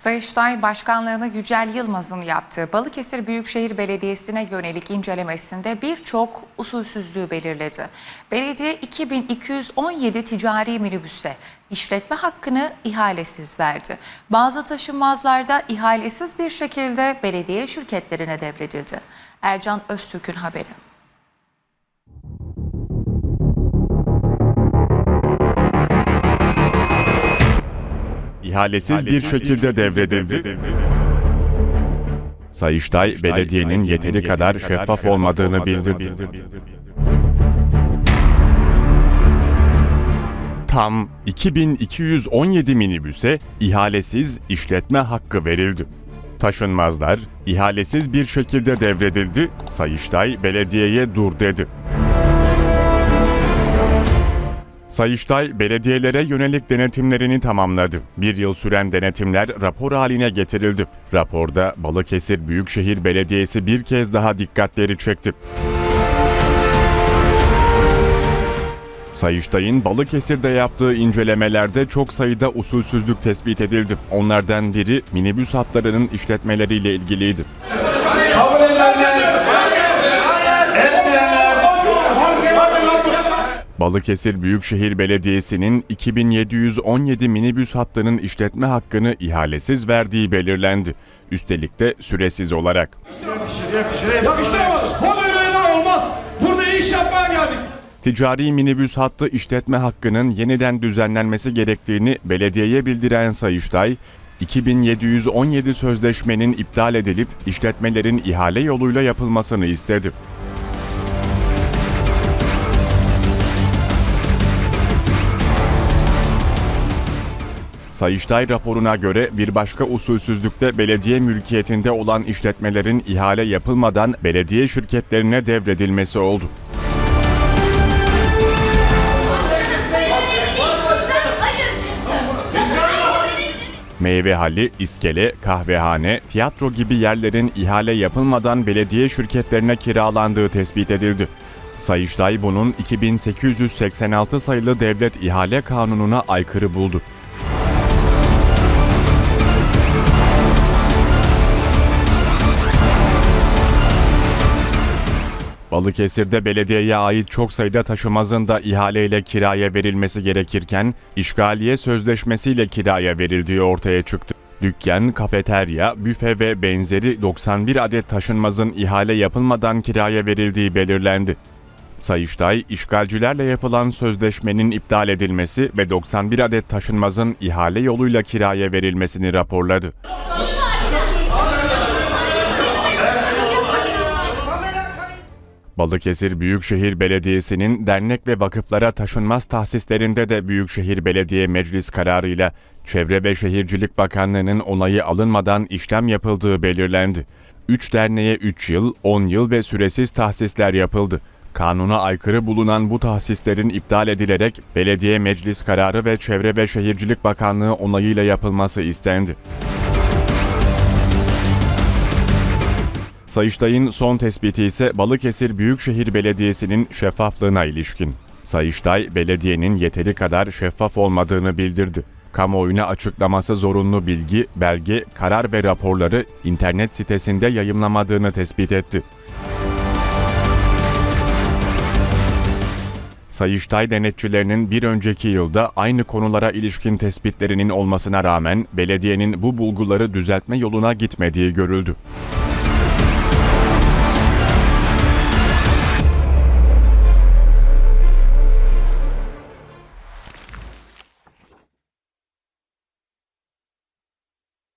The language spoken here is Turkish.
Sayıştay Başkanlığı'nı Yücel Yılmaz'ın yaptığı Balıkesir Büyükşehir Belediyesi'ne yönelik incelemesinde birçok usulsüzlüğü belirledi. Belediye 2217 ticari minibüse işletme hakkını ihalesiz verdi. Bazı taşınmazlarda ihalesiz bir şekilde belediye şirketlerine devredildi. Ercan Öztürk'ün haberi. İhalesiz bir şekilde devredildi. Sayıştay, belediyenin yeteri kadar şeffaf olmadığını bildirdi. Tam 2217 minibüse ihalesiz işletme hakkı verildi. Taşınmazlar ihalesiz bir şekilde devredildi. Sayıştay belediyeye dur dedi. Sayıştay belediyelere yönelik denetimlerini tamamladı. Bir yıl süren denetimler rapor haline getirildi. Raporda Balıkesir Büyükşehir Belediyesi bir kez daha dikkatleri çekti. Sayıştay'ın Balıkesir'de yaptığı incelemelerde çok sayıda usulsüzlük tespit edildi. Onlardan biri minibüs hatlarının işletmeleriyle ilgiliydi. Kabul Balıkesir Büyükşehir Belediyesi'nin 2717 minibüs hattının işletme hakkını ihalesiz verdiği belirlendi. Üstelik de süresiz olarak. Yakıştıramadım. Hodri olmaz. Burada iş yapmaya geldik. Ticari minibüs hattı işletme hakkının yeniden düzenlenmesi gerektiğini belediyeye bildiren Sayıştay, 2717 sözleşmenin iptal edilip işletmelerin ihale yoluyla yapılmasını istedi. Sayıştay raporuna göre bir başka usulsüzlükte belediye mülkiyetinde olan işletmelerin ihale yapılmadan belediye şirketlerine devredilmesi oldu. Çıktı. Meyvehali, iskele, kahvehane, tiyatro gibi yerlerin ihale yapılmadan belediye şirketlerine kiralandığı tespit edildi. Sayıştay bunun 2886 sayılı Devlet İhale Kanunu'na aykırı buldu. Balıkesir'de belediyeye ait çok sayıda taşımazın da ihaleyle kiraya verilmesi gerekirken işgaliye sözleşmesiyle kiraya verildiği ortaya çıktı. Dükkan, kafeterya, büfe ve benzeri 91 adet taşınmazın ihale yapılmadan kiraya verildiği belirlendi. Sayıştay, işgalcilerle yapılan sözleşmenin iptal edilmesi ve 91 adet taşınmazın ihale yoluyla kiraya verilmesini raporladı. Balıkesir Büyükşehir Belediyesi'nin dernek ve vakıflara taşınmaz tahsislerinde de Büyükşehir Belediye Meclis kararıyla Çevre ve Şehircilik Bakanlığı'nın onayı alınmadan işlem yapıldığı belirlendi. 3 derneğe 3 yıl, 10 yıl ve süresiz tahsisler yapıldı. Kanuna aykırı bulunan bu tahsislerin iptal edilerek Belediye Meclis kararı ve Çevre ve Şehircilik Bakanlığı onayıyla yapılması istendi. Sayıştay'ın son tespiti ise Balıkesir Büyükşehir Belediyesi'nin şeffaflığına ilişkin. Sayıştay, belediyenin yeteri kadar şeffaf olmadığını bildirdi. Kamuoyuna açıklaması zorunlu bilgi, belge, karar ve raporları internet sitesinde yayımlamadığını tespit etti. Sayıştay denetçilerinin bir önceki yılda aynı konulara ilişkin tespitlerinin olmasına rağmen belediyenin bu bulguları düzeltme yoluna gitmediği görüldü.